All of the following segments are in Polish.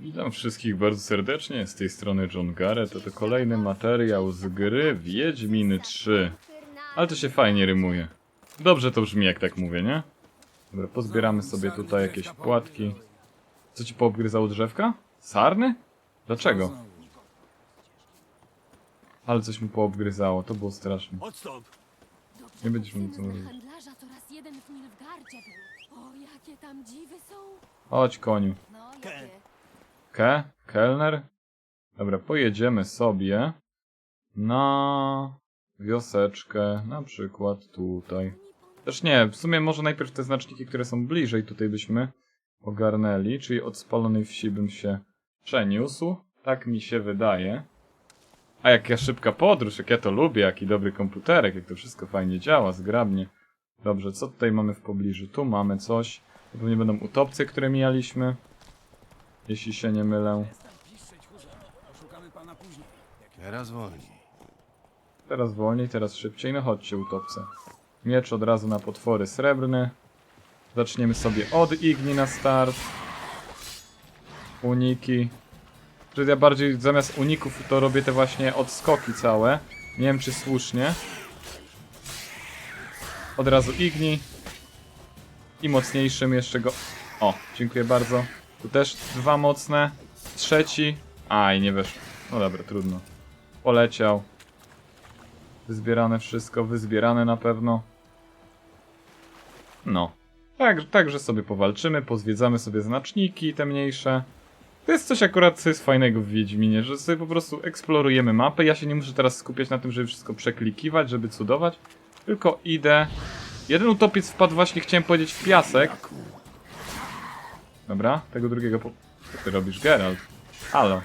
Witam wszystkich bardzo serdecznie, z tej strony John Garrett, to, to kolejny materiał z gry Wiedźmin 3. Ale to się fajnie rymuje. Dobrze to brzmi jak tak mówię, nie? Dobra, pozbieramy sobie tutaj jakieś płatki. Co ci poobgryzało drzewka? Sarny? Dlaczego? Ale coś mu poobgryzało, to było straszne. Nie będziesz mówił co mówić. Chodź koniu. Ke-? Kelner? Dobra, pojedziemy sobie na wioseczkę, na przykład tutaj. Też nie, w sumie może najpierw te znaczniki, które są bliżej tutaj byśmy ogarnęli, czyli od spalonej wsi bym się przeniósł. Tak mi się wydaje. A jaka szybka podróż, jak ja to lubię, jaki dobry komputerek, jak to wszystko fajnie działa, zgrabnie. Dobrze, co tutaj mamy w pobliżu? Tu mamy coś. To pewnie będą utopce, które mijaliśmy. Jeśli się nie mylę. Teraz wolniej. Teraz wolniej, teraz szybciej. No chodźcie, utopce. Miecz od razu na potwory srebrny. Zaczniemy sobie od igni na start. Uniki. Że ja bardziej zamiast uników to robię te właśnie odskoki całe. Nie wiem czy słusznie. Od razu igni. I mocniejszym jeszcze go... O, dziękuję bardzo. Tu też dwa mocne. Trzeci. Aj, nie weszło. No dobra, trudno. Poleciał. Wyzbierane wszystko, wyzbierane na pewno. No. Tak, także sobie powalczymy, pozwiedzamy sobie znaczniki te mniejsze. To jest coś akurat, co jest fajnego w Wiedźminie, że sobie po prostu eksplorujemy mapę. Ja się nie muszę teraz skupiać na tym, żeby wszystko przeklikiwać, żeby cudować. Tylko idę. Jeden utopiec wpadł właśnie, chciałem powiedzieć, w piasek. Dobra, tego drugiego po... Co ty robisz, Geralt? Halo.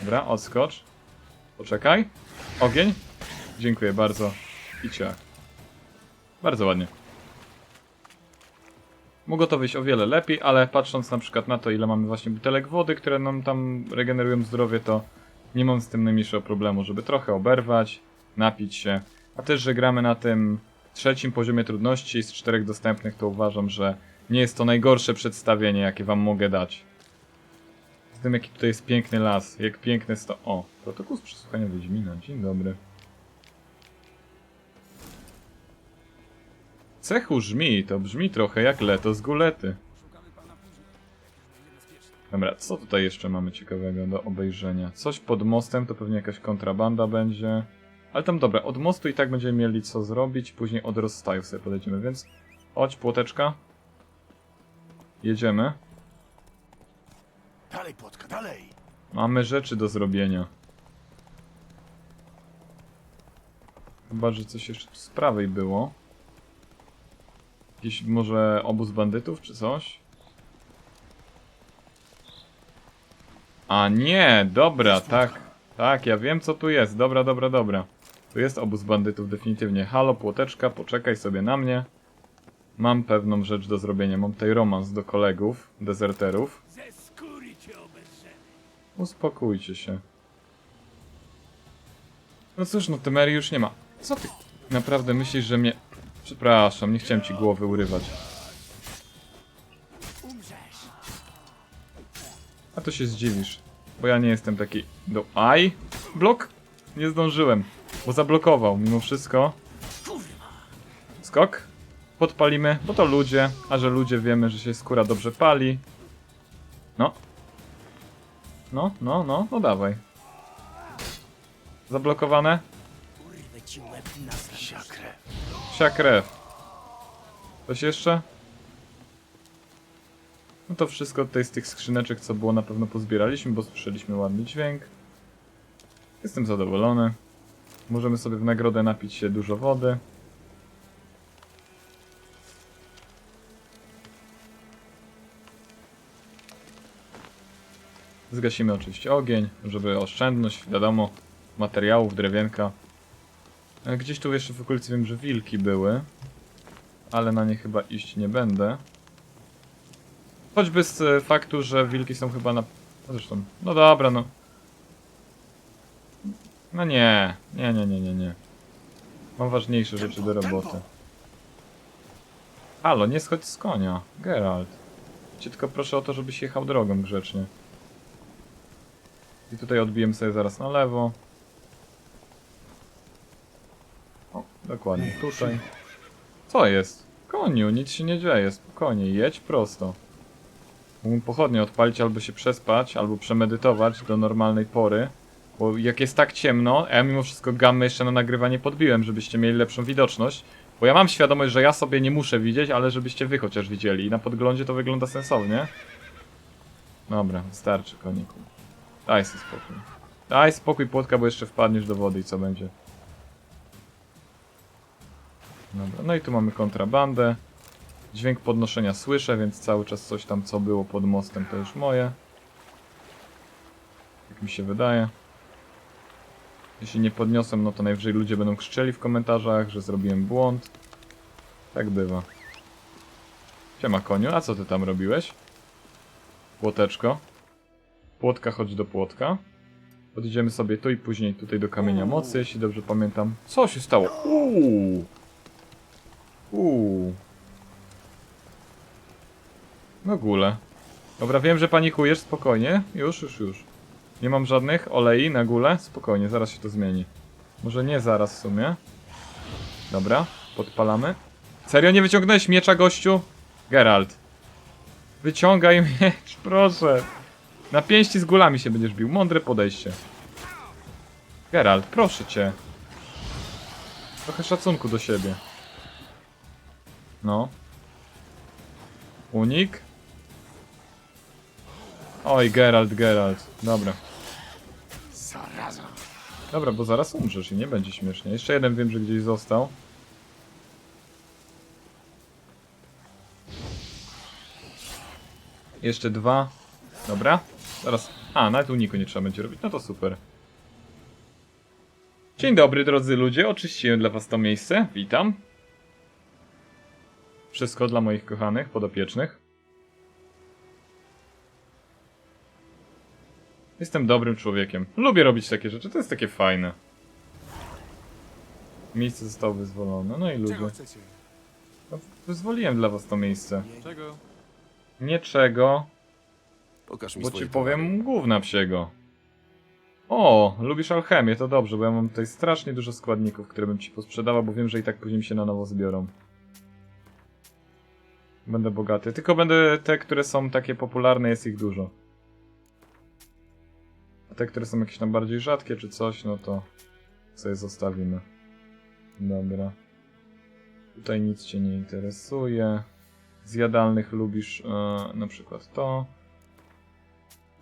Dobra, odskocz. Poczekaj. Ogień. Dziękuję bardzo. I ciach. Bardzo ładnie. Mogło to wyjść o wiele lepiej, ale patrząc na przykład na to, ile mamy właśnie butelek wody, które nam tam regenerują zdrowie, to nie mam z tym najmniejszego problemu, żeby trochę oberwać, napić się. A też, że gramy na tym trzecim poziomie trudności z czterech dostępnych, to uważam, że nie jest to najgorsze przedstawienie, jakie wam mogę dać. Z tym, jaki tutaj jest piękny las, jak piękne to... O, protokół z przesłuchania Wiedźmina, dzień dobry. Cechu żmi, to brzmi trochę jak leto z gulety. Dobra, co tutaj jeszcze mamy ciekawego do obejrzenia? Coś pod mostem, to pewnie jakaś kontrabanda będzie. Ale tam dobra, od mostu i tak będziemy mieli co zrobić, później od rozstaju sobie podejdziemy, więc... Chodź, płoteczka. Jedziemy. Dalej, płotka, dalej! Mamy rzeczy do zrobienia. Chyba, że coś jeszcze tu z prawej było. Jakiś może obóz bandytów, czy coś? A nie, dobra, tak. Tak, ja wiem co tu jest. Dobra, dobra, dobra. Tu jest obóz bandytów definitywnie. Halo, płoteczka, poczekaj sobie na mnie. Mam pewną rzecz do zrobienia. Mam tutaj romans do kolegów, dezerterów. Uspokójcie się. No cóż, no Temerii już nie ma. Co ty? Naprawdę myślisz, że mnie... Przepraszam, nie chciałem ci głowy urywać. A to się zdziwisz. Bo ja nie jestem taki... Do... Aj! Blok! Nie zdążyłem. Bo zablokował mimo wszystko. Skok. Podpalimy, bo to ludzie. A że ludzie wiemy, że się skóra dobrze pali. No. No, no, no, no dawaj. Zablokowane. Psia krew. Psia krew. Coś jeszcze? No to wszystko tutaj z tych skrzyneczek, co było na pewno pozbieraliśmy, bo słyszeliśmy ładny dźwięk. Jestem zadowolony. Możemy sobie w nagrodę napić się dużo wody. Zgasimy oczywiście ogień, żeby oszczędność, wiadomo, materiałów, drewienka. E, Gdzieś tu jeszcze w okolicy wiem, że wilki były. Ale na nie chyba iść nie będę. Choćby z e, faktu, że wilki są chyba na... no Zresztą, no dobra, no. No nie, nie, nie, nie, nie, nie. Mam ważniejsze rzeczy do roboty. Halo, nie schodź z konia, Geralt. Cię tylko proszę o to, żebyś jechał drogą grzecznie. I tutaj odbijemy sobie zaraz na lewo. O, dokładnie, tutaj. Co jest? Koniu, nic się nie dzieje, spokojnie, jedź prosto. Mógłbym pochodnie odpalić, albo się przespać, albo przemedytować do normalnej pory. Bo jak jest tak ciemno, a ja mimo wszystko gammy jeszcze na nagrywanie podbiłem, żebyście mieli lepszą widoczność. Bo ja mam świadomość, że ja sobie nie muszę widzieć, ale żebyście wy chociaż widzieli. I na podglądzie to wygląda sensownie. Dobra, wystarczy koniku. Daj sobie spokój. Daj spokój płotka, bo jeszcze wpadniesz do wody i co będzie. Dobra, no i tu mamy kontrabandę. Dźwięk podnoszenia słyszę, więc cały czas coś tam co było pod mostem to już moje. Jak mi się wydaje. Jeśli nie podniosłem, no to najwyżej ludzie będą krzyczeli w komentarzach, że zrobiłem błąd. Tak bywa. Siema koniu, a co ty tam robiłeś? Płoteczko. Płotka, chodź do płotka. Podjedziemy sobie tu i później tutaj do kamienia mocy, jeśli dobrze pamiętam. Co się stało? Uuu. Uuu. No gule. Dobra, wiem, że panikujesz, spokojnie. Już, już, już. Nie mam żadnych olei na gule. Spokojnie, zaraz się to zmieni. Może nie zaraz w sumie. Dobra, podpalamy. Serio, nie wyciągnąłeś miecza, gościu? Geralt. Wyciągaj miecz, proszę. Na pięści z gulami się będziesz bił. Mądre podejście. Geralt, proszę cię. Trochę szacunku do siebie. No. Unik. Oj, Geralt, Geralt. Dobra. Dobra, bo zaraz umrzesz i nie będzie śmiesznie. Jeszcze jeden wiem, że gdzieś został. Jeszcze dwa. Dobra. Zaraz. A, nawet uniku nie trzeba będzie robić. No to super. Dzień dobry, drodzy ludzie. Oczyściłem dla was to miejsce. Witam. Wszystko dla moich kochanych, podopiecznych. Jestem dobrym człowiekiem. Lubię robić takie rzeczy, to jest takie fajne. Miejsce zostało wyzwolone, no i ludzie. chcecie? No, wyzwoliłem dla was to miejsce. Czego? Niczego, Pokaż mi bo swoje ci powiem gówna psiego. O, lubisz alchemię, to dobrze, bo ja mam tutaj strasznie dużo składników, które bym ci posprzedawał, bo wiem, że i tak później mi się na nowo zbiorą. Będę bogaty, tylko będę te, które są takie popularne, jest ich dużo. A te, które są jakieś tam bardziej rzadkie czy coś, no to sobie zostawimy. Dobra. Tutaj nic cię nie interesuje. Z jadalnych lubisz e, na przykład to.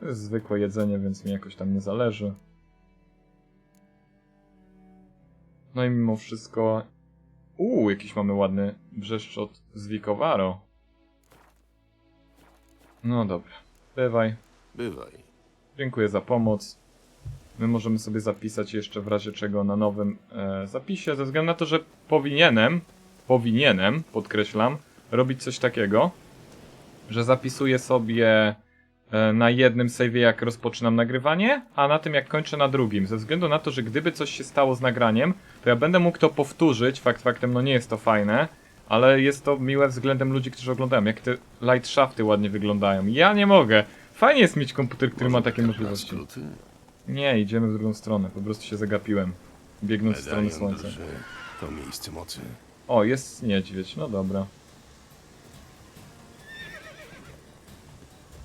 To jest zwykłe jedzenie, więc mi jakoś tam nie zależy. No i mimo wszystko... Uuu, jakiś mamy ładny brzeszczot z Wikowaro. No dobra. Bywaj. Bywaj. Dziękuję za pomoc. My możemy sobie zapisać jeszcze w razie czego na nowym e, zapisie, ze względu na to, że powinienem, powinienem, podkreślam, robić coś takiego, że zapisuję sobie na jednym save'ie jak rozpoczynam nagrywanie, a na tym jak kończę na drugim. Ze względu na to, że gdyby coś się stało z nagraniem, to ja będę mógł to powtórzyć. Fakt faktem, no nie jest to fajne, ale jest to miłe względem ludzi, którzy oglądają. Jak te light shafty ładnie wyglądają. Ja nie mogę. Fajnie jest mieć komputer, który ma takie możliwości. Skróty? Nie, idziemy w drugą stronę. Po prostu się zagapiłem. Biegnąc w stronę słońca. To miejsce mocy. O, jest niedźwiedź. No dobra.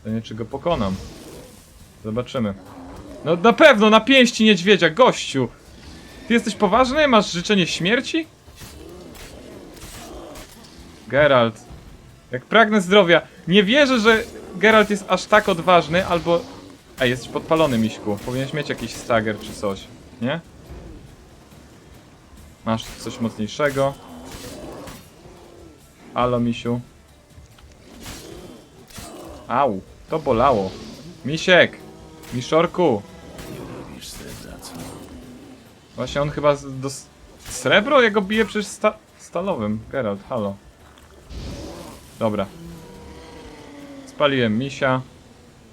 Pytanie, czy go pokonam. Zobaczymy. No na pewno, na pięści niedźwiedzia, gościu! Ty jesteś poważny? Masz życzenie śmierci? Geralt. Jak pragnę zdrowia. Nie wierzę, że Geralt jest aż tak odważny, albo... Ej, jesteś podpalony, miśku. Powinieneś mieć jakiś stagger czy coś, nie? Masz coś mocniejszego. Halo, misiu. Au, to bolało. Misiek! Miszorku! Właśnie on chyba do... Srebro? Ja go biję przecież sta stalowym. Geralt, halo. Dobra. Spaliłem misia.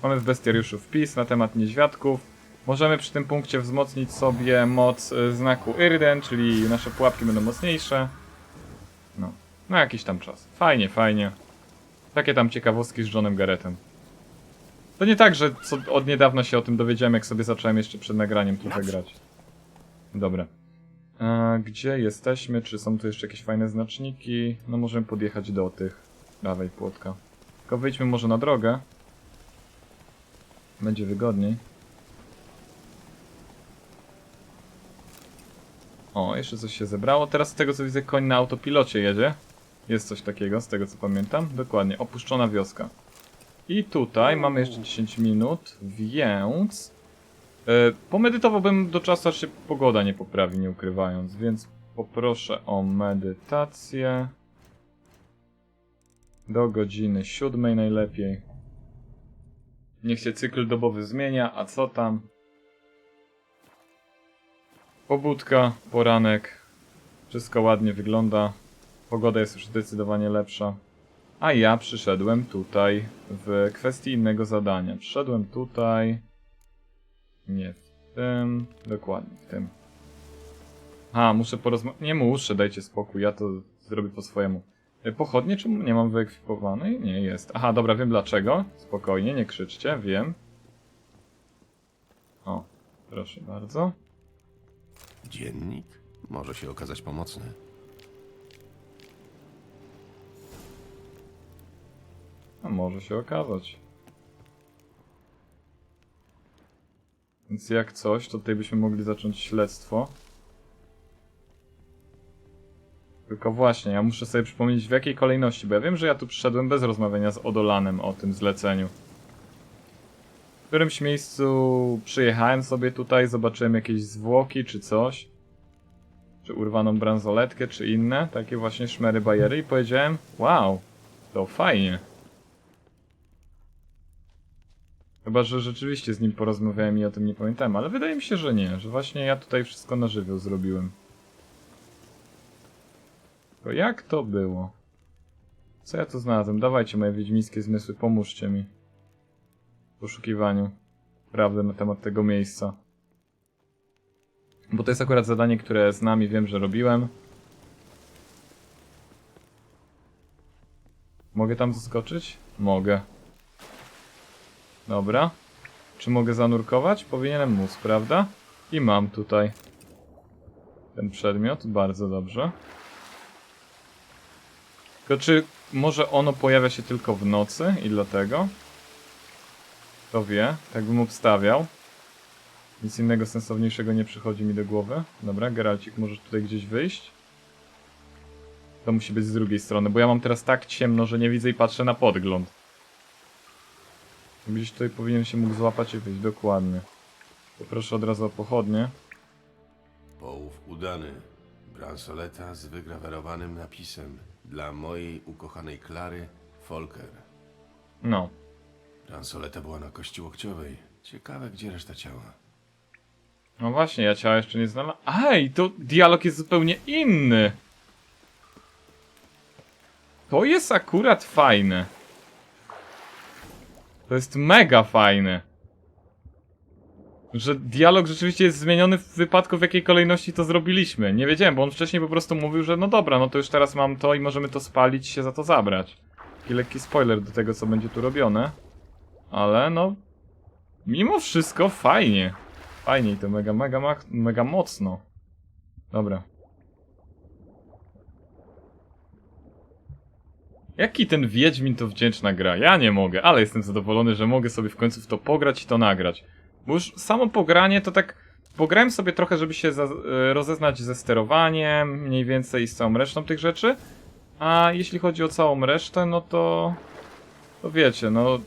Mamy w bestiariuszu wpis na temat niedźwiadków. Możemy przy tym punkcie wzmocnić sobie moc y, znaku Irden, czyli nasze pułapki będą mocniejsze. No, na jakiś tam czas. Fajnie, fajnie. Takie tam ciekawostki z Johnem Garrettem. To nie tak, że co, od niedawna się o tym dowiedziałem, jak sobie zacząłem jeszcze przed nagraniem trochę grać. Dobra. E, gdzie jesteśmy? Czy są tu jeszcze jakieś fajne znaczniki? No możemy podjechać do tych. Dawaj, płotka. Tylko wyjdźmy może na drogę. Będzie wygodniej. O, jeszcze coś się zebrało. Teraz z tego co widzę, koń na autopilocie jedzie. Jest coś takiego, z tego co pamiętam. Dokładnie, opuszczona wioska. I tutaj mamy jeszcze 10 minut, więc... Yy, pomedytowałbym do czasu, aż się pogoda nie poprawi, nie ukrywając, więc poproszę o medytację. Do godziny siódmej najlepiej. Niech się cykl dobowy zmienia, a co tam? Pobudka, poranek. Wszystko ładnie wygląda. Pogoda jest już zdecydowanie lepsza. A ja przyszedłem tutaj w kwestii innego zadania. Przyszedłem tutaj. Nie w tym. Dokładnie w tym. A, muszę porozmawiać. Nie muszę, dajcie spokój, ja to zrobię po swojemu. E, Pochodnie czemu nie mam wyekwipowanej? Nie jest. Aha, dobra, wiem dlaczego. Spokojnie, nie krzyczcie, wiem. O, proszę bardzo. Dziennik może się okazać pomocny. A może się okazać. Więc jak coś, to tutaj byśmy mogli zacząć śledztwo. Tylko właśnie, ja muszę sobie przypomnieć w jakiej kolejności, bo ja wiem, że ja tu przyszedłem bez rozmawiania z Odolanem o tym zleceniu. W którymś miejscu przyjechałem sobie tutaj, zobaczyłem jakieś zwłoki czy coś. Czy urwaną bransoletkę, czy inne, takie właśnie szmery bajery i powiedziałem, wow, to fajnie. Chyba, że rzeczywiście z nim porozmawiałem i o tym nie pamiętałem, ale wydaje mi się, że nie, że właśnie ja tutaj wszystko na żywioł zrobiłem. To jak to było? Co ja tu znalazłem? Dawajcie moje wiedźmińskie zmysły, pomóżcie mi. W poszukiwaniu prawdy na temat tego miejsca. Bo to jest akurat zadanie, które z nami wiem, że robiłem. Mogę tam zaskoczyć? Mogę. Dobra. Czy mogę zanurkować? Powinienem móc, prawda? I mam tutaj ten przedmiot. Bardzo dobrze. Tylko czy może ono pojawia się tylko w nocy i dlatego? Kto wie, tak bym obstawiał. Nic innego sensowniejszego nie przychodzi mi do głowy. Dobra, Geralcik, możesz tutaj gdzieś wyjść? To musi być z drugiej strony, bo ja mam teraz tak ciemno, że nie widzę i patrzę na podgląd. Gdzieś tutaj powinien się mógł złapać i wyjść, dokładnie. Poproszę od razu o pochodnie. Połów udany. Bransoleta z wygrawerowanym napisem dla mojej ukochanej Klary Folker. No. Bransoleta była na kości łokciowej. Ciekawe, gdzie reszta ciała. No właśnie, ja ciała jeszcze nie znalazłem. Ej, to dialog jest zupełnie inny. To jest akurat fajne. To jest mega fajne. Że dialog rzeczywiście jest zmieniony w wypadku w jakiej kolejności to zrobiliśmy. Nie wiedziałem, bo on wcześniej po prostu mówił, że no dobra, no to już teraz mam to i możemy to spalić się za to zabrać. Taki lekki spoiler do tego, co będzie tu robione. Ale no... Mimo wszystko fajnie. Fajnie i to mega, mega, mega mocno. Dobra. Jaki ten Wiedźmin to wdzięczna gra? Ja nie mogę, ale jestem zadowolony, że mogę sobie w końcu w to pograć i to nagrać. Bo już samo pogranie to tak... Pograłem sobie trochę, żeby się za, e, rozeznać ze sterowaniem, mniej więcej z całą resztą tych rzeczy. A jeśli chodzi o całą resztę, no to... To wiecie, no...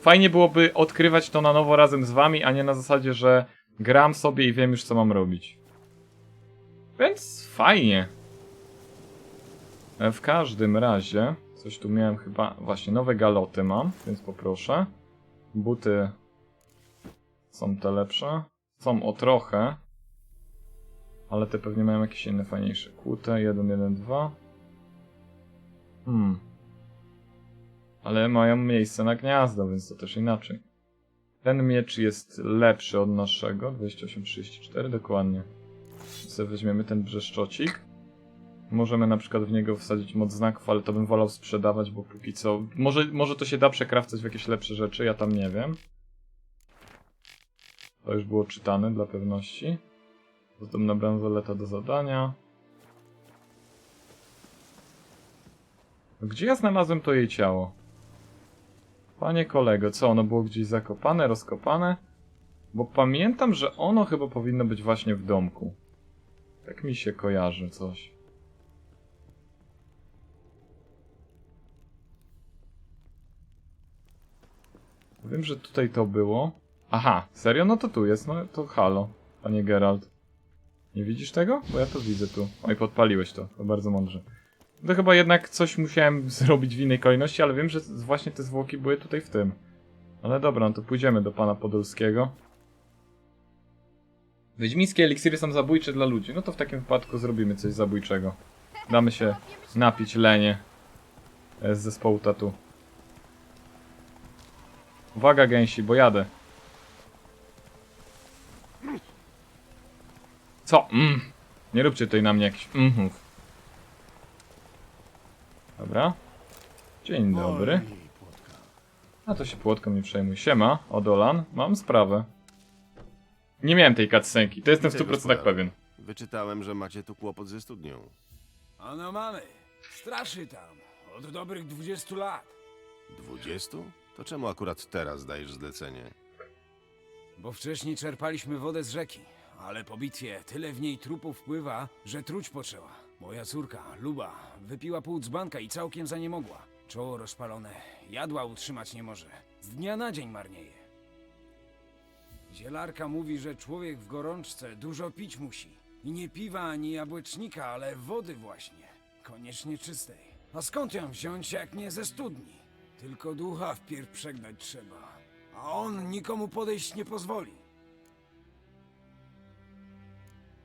Fajnie byłoby odkrywać to na nowo razem z wami, a nie na zasadzie, że gram sobie i wiem już co mam robić. Więc fajnie. E, W każdym razie, coś tu miałem chyba, właśnie nowe galoty mam, więc poproszę. Buty są te lepsze. Są o trochę. Ale te pewnie mają jakieś inne fajniejsze. Kłute, 1, 1, 2. Hmm. Ale mają miejsce na gniazdo, więc to też inaczej. Ten miecz jest lepszy od naszego. 28-34 dokładnie. Sobie weźmiemy ten brzeszczocik. Możemy na przykład w niego wsadzić moc znaków, ale to bym wolał sprzedawać, bo póki co... Może, może to się da przekrafcać w jakieś lepsze rzeczy, ja tam nie wiem. To już było czytane dla pewności. Zatem nabrałem zaleta do zadania. Gdzie ja znalazłem to jej ciało? Panie kolego, co ono było gdzieś zakopane, rozkopane? Bo pamiętam, że ono chyba powinno być właśnie w domku. Tak mi się kojarzy coś. Wiem, że tutaj to było. Aha, serio? No to tu jest, no to halo, panie Geralt. Nie widzisz tego? Bo ja to widzę tu. Oj, podpaliłeś to, to bardzo mądrze. To chyba jednak coś musiałem zrobić w innej kolejności, ale wiem, że właśnie te zwłoki były tutaj w tym. Ale dobra, no to pójdziemy do pana Podolskiego. Wiedźmińskie eliksiry są zabójcze dla ludzi. No to w takim wypadku zrobimy coś zabójczego. Damy się napić lenie e, z zespołu tatu. Uwaga gęsi, bo jadę. Co? Mm. Nie róbcie tutaj na mnie jakichś umów. Dobra. Dzień dobry. A to się płotką nie przejmuj. Siema, Odolan, mam sprawę. Nie miałem tej cutscenki, to jestem w Witaj, 100% gospodarzu. pewien. Wyczytałem, że macie tu kłopot ze studnią. Ano mamy. Straszy tam. Od dobrych 20 lat. Dwudziestu? To czemu akurat teraz dajesz zlecenie? Bo wcześniej czerpaliśmy wodę z rzeki. Ale po bitwie tyle w niej trupów wpływa, że truć poczęła. Moja córka, Luba, wypiła pół dzbanka i całkiem za nie mogła. Czoło rozpalone. Jadła utrzymać nie może. Z dnia na dzień marnieje. Zielarka mówi, że człowiek w gorączce dużo pić musi. I nie piwa ani jabłecznika, ale wody właśnie. Koniecznie czystej. A skąd ją wziąć, jak nie ze studni? Tylko ducha wpierw przegnać trzeba. A on nikomu podejść nie pozwoli.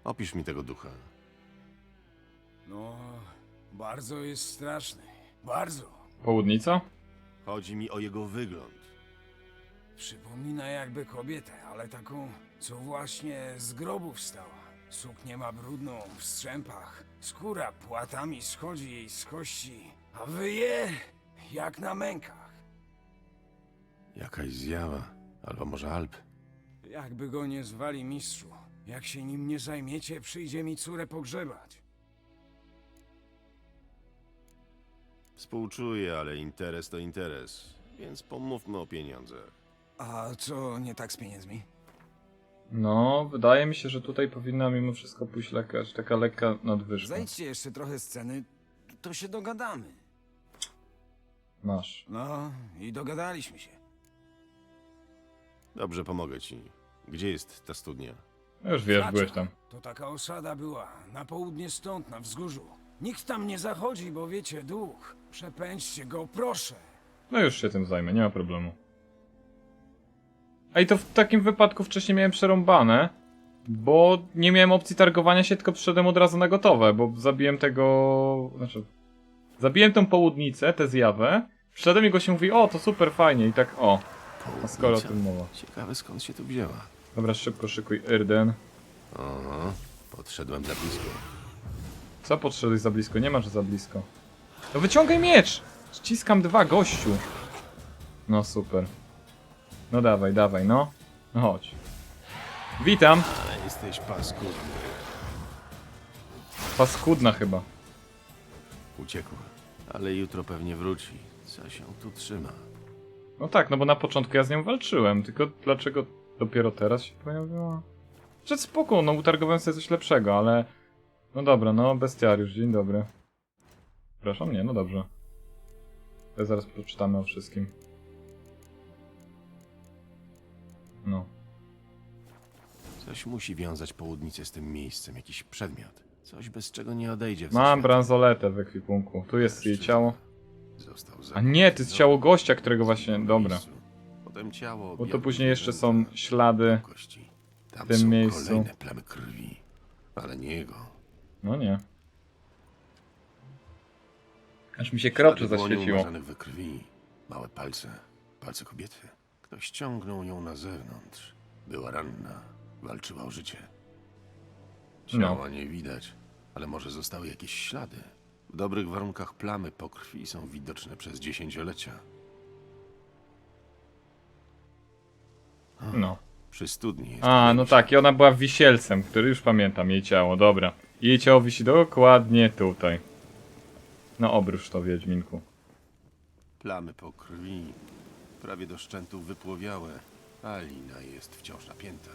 Opisz mi tego ducha. No, bardzo jest straszny. Bardzo. Południca? Chodzi mi o jego wygląd. Przypomina jakby kobietę, ale taką, co właśnie z grobu wstała. Suknię ma brudną, w strzępach. Skóra płatami schodzi jej z kości, a wyje jak na mękach. Jakaś zjawa. Albo może Alp. Jakby go nie zwali mistrzu. Jak się nim nie zajmiecie, przyjdzie mi córę pogrzebać. Współczuję, ale interes to interes. Więc pomówmy o pieniądzach. A co nie tak z pieniędzmi? No, wydaje mi się, że tutaj powinna mimo wszystko pójść lekka, taka lekka nadwyżka. Zejdźcie jeszcze trochę z ceny, to się dogadamy. Masz. No, i dogadaliśmy się. Dobrze, pomogę ci. Gdzie jest ta studnia? No Już wiesz, Znaczy, byłeś tam. To taka osada była, na południe stąd, na wzgórzu. Nikt tam nie zachodzi, bo wiecie, duch. Przepędźcie go, proszę. No już się tym zajmę, nie ma problemu. A i to w takim wypadku wcześniej miałem przerąbane, bo nie miałem opcji targowania się, tylko przyszedłem od razu na gotowe, bo zabiłem tego... Znaczy... Zabiłem tą południcę, tę zjawę, przyszedłem i go się mówi, o, to super fajnie i tak, o, a skoro o tym mowa. Ciekawe skąd się tu wzięła. Dobra, szybko szykuj Irden. Aha, podszedłem za blisko. Co podszedłeś za blisko? Nie masz za blisko. No wyciągaj miecz! Ściskam dwa, gościu. No super. No dawaj, dawaj, no. No chodź. Witam. Ale jesteś paskudny. Paskudna chyba. Uciekła. Ale jutro pewnie wróci. Co się tu trzyma? No tak, no bo na początku ja z nią walczyłem, tylko dlaczego dopiero teraz się pojawiła? Przed spoko, no utargowałem sobie coś lepszego, ale... No dobra, no bestiariusz, dzień dobry. Przepraszam, nie, no dobrze. To zaraz przeczytamy o wszystkim. No. Coś musi wiązać południcę z tym miejscem, jakiś przedmiot. Coś, bez czego nie odejdzie w Mam bransoletę w ekwipunku. Tu jest jej ciało. Został A nie, to jest ciało gościa, którego właśnie... Dobra. Potem ciało Bo to później jeszcze są ślady. kości. Tam w tym są miejscu. kolejne plamy krwi. Ale nie jego. No nie. Aż mi się krocze Ślady dłoni zaświeciło. umarzanych we krwi. Małe palce. Palce kobiety. Ktoś ciągnął ją na zewnątrz. Była ranna. Walczyła o życie. No. Ciała nie widać. Ale może zostały jakieś ślady? W dobrych warunkach plamy po krwi są widoczne przez dziesięciolecia. No. Przy studni jest A, no tak, i ona była wisielcem, który już pamiętam, jej ciało, dobra. Jej ciało wisi dokładnie tutaj. No obróż to, Wiedźminku. Plamy po krwi, prawie do szczętu wypłowiałe, a lina jest wciąż napięta.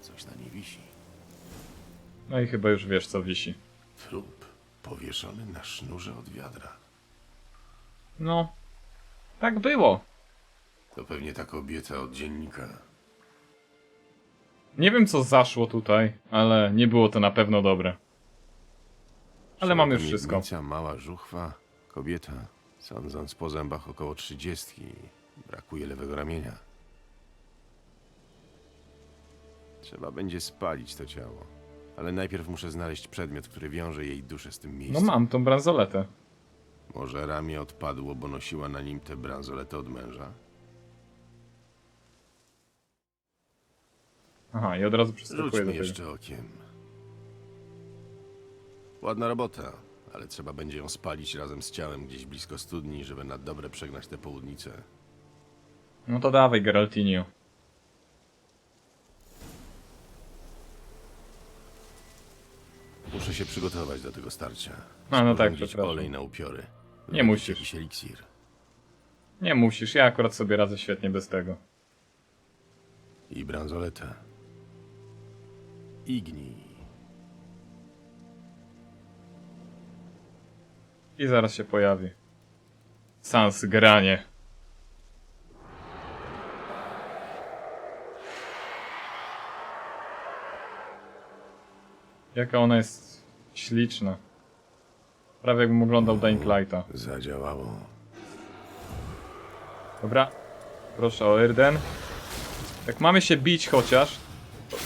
Coś na niej wisi. No i chyba już wiesz, co wisi. Trup powieszony na sznurze od wiadra. No, tak było. To pewnie ta kobieta od dziennika. Nie wiem, co zaszło tutaj, ale nie było to na pewno dobre. Ale mam już wszystko. miednica, mała żuchwa, kobieta, sądząc po zębach około trzydziestki. Brakuje lewego ramienia. Trzeba będzie spalić to ciało. Ale najpierw muszę znaleźć przedmiot, który wiąże jej duszę z tym No miejscem. mam tą bransoletę. Może ramię odpadło, bo nosiła na nim tę bransoletę od męża? Aha, i od razu przystępuję do Rzućmy tego. jeszcze okiem. Ładna robota, ale trzeba będzie ją spalić razem z ciałem gdzieś blisko studni, żeby na dobre przegnać tę południcę. No to dawaj, Geraltinio. Muszę się przygotować do tego starcia. A, no tak, Sporządzić przepraszam. olej na upiory. Nie musisz. Jakiś eliksir. Nie musisz, ja akurat sobie radzę świetnie bez tego. I bransoletę. Ignij. I zaraz się pojawi. Sans granie. Jaka ona jest śliczna. Prawie jakbym oglądał Dying Lighta. Zadziałało. Dobra. Proszę o Erden. Jak mamy się bić chociaż,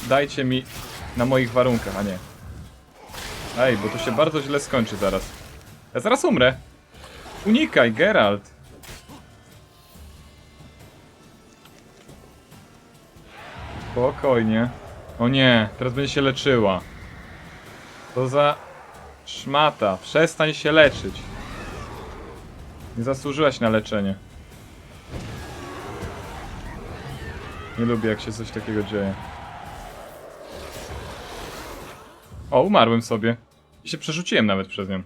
dajcie mi na moich warunkach, a nie. Ej, bo to się bardzo źle skończy zaraz. Ja zaraz umrę. Unikaj, Geralt. Spokojnie. O nie, teraz będzie się leczyła. To za szmata. Przestań się leczyć. Nie zasłużyłaś na leczenie. Nie lubię, jak się coś takiego dzieje. O, umarłem sobie. I się przerzuciłem nawet przez nią.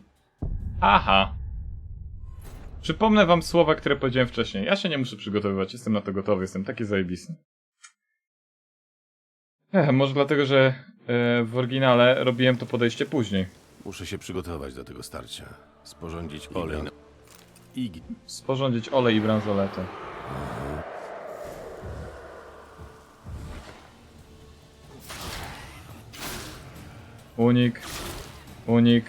Aha. Przypomnę wam słowa, które powiedziałem wcześniej. Ja się nie muszę przygotowywać, jestem na to gotowy, jestem taki zajebisty. Ech, może dlatego, że e, w oryginale robiłem to podejście później. Muszę się przygotować do tego starcia. Sporządzić olej na... Sporządzić olej i bransoletę. Unik. Unik.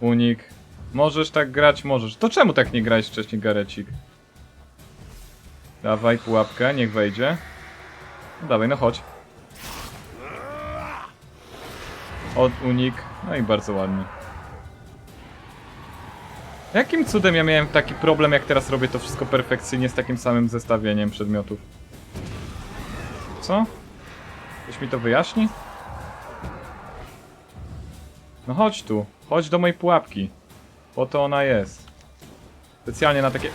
Unik. Możesz tak grać, możesz. To czemu tak nie grałeś wcześniej, Garecik? Dawaj pułapkę, niech wejdzie. No dawaj, no chodź. Od unik. No i bardzo ładnie. Jakim cudem ja miałem taki problem, jak teraz robię to wszystko perfekcyjnie z takim samym zestawieniem przedmiotów? Co? Ktoś mi to wyjaśni? No chodź tu, chodź do mojej pułapki. Po to ona jest. Specjalnie na takie...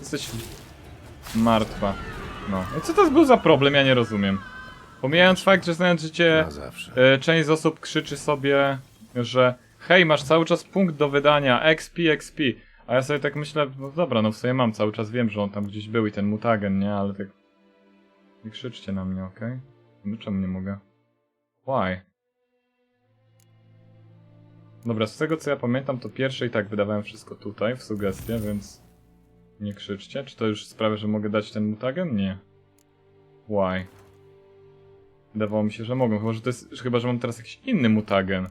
Jesteś martwa. No. I co to był za problem? Ja nie rozumiem. Pomijając fakt, że znając życie... Na zawsze. E, Część z osób krzyczy sobie, że hej, masz cały czas punkt do wydania, XP, XP. A ja sobie tak myślę, no dobra, no w sumie mam cały czas, wiem, że on tam gdzieś był i ten mutagen, nie? Ale tak... Nie krzyczcie na mnie, okej? No czemu nie mogę? Why? Dobra, z tego co ja pamiętam, to pierwsze i tak wydawałem wszystko tutaj, w sugestie, więc... Nie krzyczcie. Czy to już sprawia, że mogę dać ten mutagen? Nie. Why? Wydawało mi się, że mogą, chyba że, to jest, chyba, że mam teraz jakiś inny mutagen.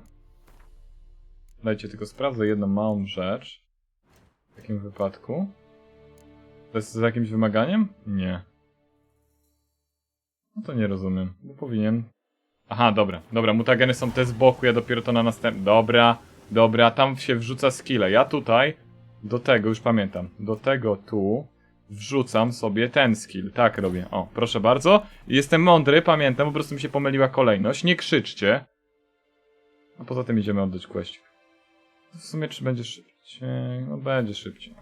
Dajcie tylko sprawdzę jedną małą rzecz. W takim wypadku. To jest z jakimś wymaganiem? Nie. No to nie rozumiem, bo powinien... Aha, dobra, dobra, mutageny są te z boku, ja dopiero to na następny... Dobra, dobra, tam się wrzuca skille. Ja tutaj, do tego, już pamiętam, do tego tu wrzucam sobie ten skill. Tak robię. O, proszę bardzo. Jestem mądry, pamiętam, po prostu mi się pomyliła kolejność. Nie krzyczcie. A poza tym idziemy oddać quest. W sumie czy będzie szybciej? No będzie szybciej.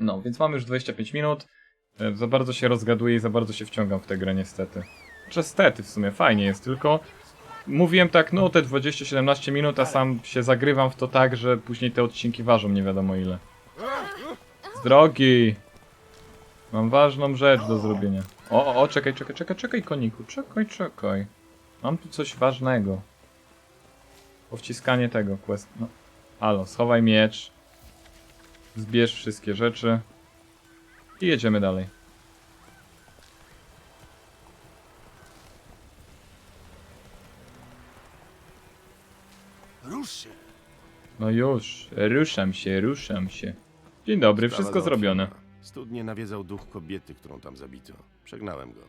No, więc mamy już 25 minut. E, Za bardzo się rozgaduję i za bardzo się wciągam w tę grę niestety. Czy stety w sumie fajnie jest, tylko mówiłem tak, no te 20-17 minut, a sam się zagrywam w to tak, że później te odcinki ważą nie wiadomo ile. Z drogi! Mam ważną rzecz do zrobienia. O, o, o, czekaj, czekaj, czekaj, czekaj, koniku, czekaj, czekaj. Mam tu coś ważnego. Powciskanie tego quest. No. Halo, schowaj miecz. Zbierz wszystkie rzeczy. I jedziemy dalej. Rusz się! No już, ruszam się, ruszam się. Dzień dobry, wszystko zrobione. Studnie nawiedzał duch kobiety, którą tam zabito. Przegnałem go.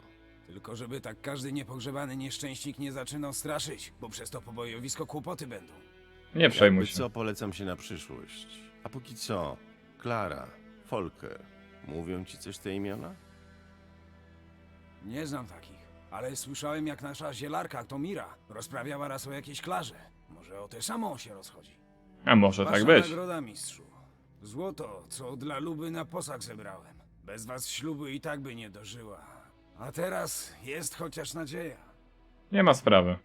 Tylko żeby tak każdy niepogrzebany nieszczęśnik nie zaczynał straszyć, bo przez to pobojowisko kłopoty będą. Nie przejmuj Jakby się. co, polecam się na przyszłość. A póki co, Klara, Folker, mówią ci coś te imiona? Nie znam takich, ale słyszałem jak nasza zielarka Tomira rozprawiała raz o jakiejś klarze. Może o tę samą się rozchodzi. A może tak Wasza być. nagroda, mistrzu. Złoto, co dla Luby na posag zebrałem. Bez was ślubu i tak by nie dożyła. A teraz jest chociaż nadzieja. Nie ma sprawy.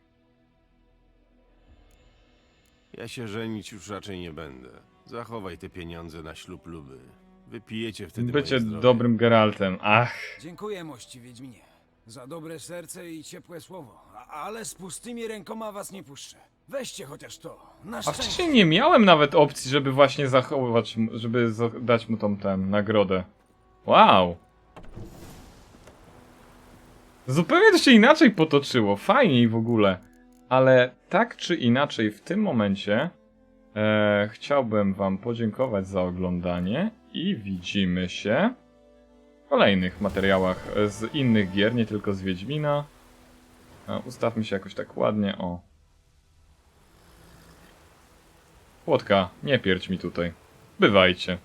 Ja się żenić już raczej nie będę. Zachowaj te pieniądze na ślub Luby. Wypijecie wtedy Bycie moje zdrowie. dobrym Geraltem. Ach. Dziękuję, mości Wiedźminie. Za dobre serce i ciepłe słowo. A, ale z pustymi rękoma was nie puszczę. Weźcie chociaż to. Na A szczęście. wcześniej nie miałem nawet opcji, żeby właśnie zachować, mu- żeby za- dać mu tą tę nagrodę. Wow. Zupełnie to się inaczej potoczyło, fajniej w ogóle. Ale tak czy inaczej w tym momencie e, chciałbym wam podziękować za oglądanie i widzimy się w kolejnych materiałach z innych gier, nie tylko z Wiedźmina. E, ustawmy się jakoś tak ładnie, o. Płotka, nie pierdź mi tutaj. Bywajcie.